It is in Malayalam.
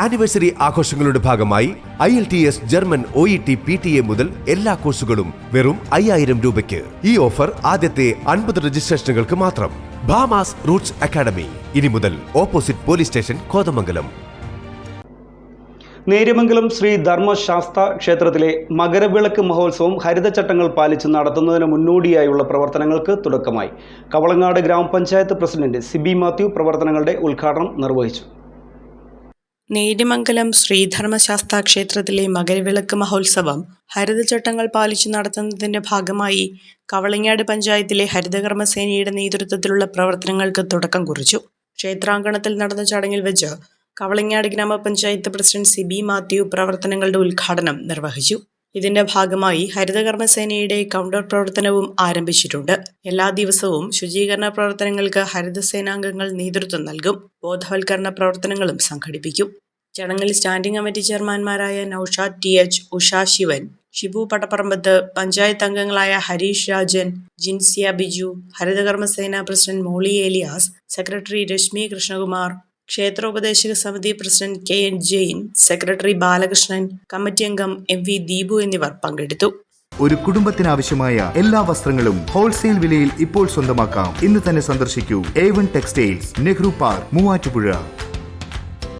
ആനിവേഴ്സറി ആഘോഷങ്ങളുടെ ഭാഗമായി I L T S German O E T P T E മുതൽ എല്ലാ കോഴ്സുകളും വെറും അയ്യായിരം രൂപയ്ക്ക്. ഈ ഓഫർ ആദ്യത്തെ അൻപത് രജിസ്ട്രേഷനുകൾക്ക് മാത്രം. Bhama's roots academy. ഇനി മുതൽ opposite police station Kothamangalam. Neriyamangalam Sree Dharmasastha ക്ഷേത്രത്തിലെ മകരവിളക്ക് മഹോത്സവം ഹരിതചട്ടങ്ങൾ പാലിച്ച് നടത്തുന്നതിന് മുന്നോടിയായുള്ള പ്രവർത്തനങ്ങൾക്ക് തുടക്കമായി. കവളങ്ങാട് ഗ്രാമപഞ്ചായത്ത് പ്രസിഡന്റ് സിബി മാത്യു പ്രവർത്തനങ്ങളുടെ ഉദ്ഘാടനം നിർവഹിച്ചു. നേര്യമംഗലം ശ്രീധർമ്മശാസ്താ ക്ഷേത്രത്തിലെ മകരവിളക്ക് മഹോത്സവം ഹരിതചട്ടങ്ങൾ പാലിച്ചു നടത്തുന്നതിന്റെ ഭാഗമായി കവളങ്ങാട് പഞ്ചായത്തിലെ ഹരിതകർമ്മസേനയുടെ നേതൃത്വത്തിലുള്ള പ്രവർത്തനങ്ങൾക്ക് തുടക്കം കുറിച്ചു. ക്ഷേത്രാങ്കണത്തിൽ നടന്ന ചടങ്ങിൽ വെച്ച് കവളങ്ങാട് ഗ്രാമപഞ്ചായത്ത് പ്രസിഡന്റ് സിബി മാത്യു പ്രവർത്തനങ്ങളുടെ ഉദ്ഘാടനം നിർവഹിച്ചു. ഇതിന്റെ ഭാഗമായി ഹരിതകർമ്മസേനയുടെ കൗണ്ടർ പ്രവർത്തനവും ആരംഭിച്ചിട്ടുണ്ട്. എല്ലാ ദിവസവും ശുചീകരണ പ്രവർത്തനങ്ങൾക്ക് ഹരിതസേനാംഗങ്ങൾ നേതൃത്വം നൽകും. ബോധവൽക്കരണ പ്രവർത്തനങ്ങളും സംഘടിപ്പിക്കും. ചടങ്ങിൽ സ്റ്റാൻഡിംഗ് കമ്മിറ്റി ചെയർമാൻമാരായ നൌഷാദ് ടി എച്ച് ഉഷ ശിവൻ ഷിബു പട്ടപ്പറമ്പത്ത് പഞ്ചായത്ത് അംഗങ്ങളായ Harish Rajan Jinsiya Biju Harithakarmasena president Molly Elias secretary Reshmi Krishnakumar ക്ഷേത്രോപദേശക സമിതി president K N Jain secretary Balakrishnan committee അംഗം എം വി ദീപു എന്നിവർ പങ്കെടുത്തു. ഒരു കുടുംബത്തിനാവശ്യമായ എല്ലാ വസ്ത്രങ്ങളും ഹോൾസെയിൽ വിലയിൽ ഇപ്പോൾ സ്വന്തമാക്കാം. ഇന്ന് തന്നെ സന്ദർശിക്കൂ. A one textiles Nehru park Muvattupuzha.